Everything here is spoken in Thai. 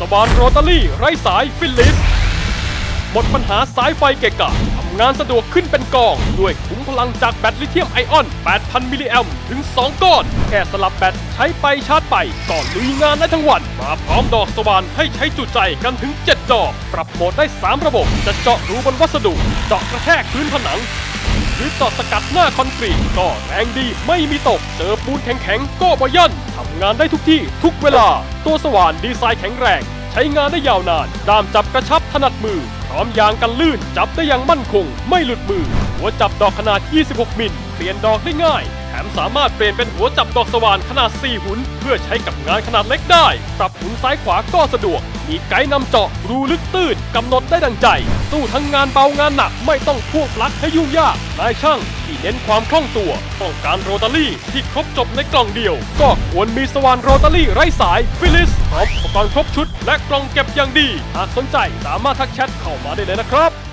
สวานโรตารี่ไร้สายฟิลิปหมดปัญหาสายไฟเกะกะทำงานสะดวกขึ้นเป็นกอง ด้วยขุมพลังจากแบตลิเธียมไอออน 8,000 มิลลิแอมถึง 2 ก้อน แค่สลับแบตใช้ไปชาร์จไปก่อนลุยงานได้ทั้งวัน มาพร้อมดอกสว่านให้ใช้จุใจกันถึง 7 ดอก ปรับโหมดได้ 3 ระบบ จะเจาะรูบนวัสดุ เจาะกระแทกพื้นผนัง หรือเจาะสกัดหน้าคอนกรีตก็แรงดีไม่มีตก เจอปูนแข็งๆ ก็บย่นทำงานได้ทุกที่ทุกเวลา ตัวสว่านดีไซน์แข็งแรง ใช้งานได้ยาวนาน ด้ามจับกระชับถนัดมือ พร้อมยางกันลื่น จับได้อย่างมั่นคง ไม่หลุดมือ หัวจับดอกขนาด 26 มิลเปลี่ยนดอกได้ง่าย แถมสามารถเปลี่ยนเป็นหัวจับดอกสว่านขนาด 4 หุนเพื่อใช้กับงานขนาดเล็กได้ ปรับหุนซ้ายขวาก็สะดวก มีไกด์นำเจาะรูลึกตื้นกำหนดได้ดังใจ สู้ทั้งงานเบางานหนักไม่ต้องพ่วงปลั๊กให้ยุ่งยากนายช่างที่เน้นความคล่องตัว ต้องการโรตารี่ที่ครบจบในกล่องเดียว ก็ควรมีสว่านโรตารี่ไร้สายฟิลิสพร้อมอุปกรณ์ครบชุด และกล่องเก็บอย่างดี หากสนใจสามารถทักแชทเข้ามาได้เลยนะครับ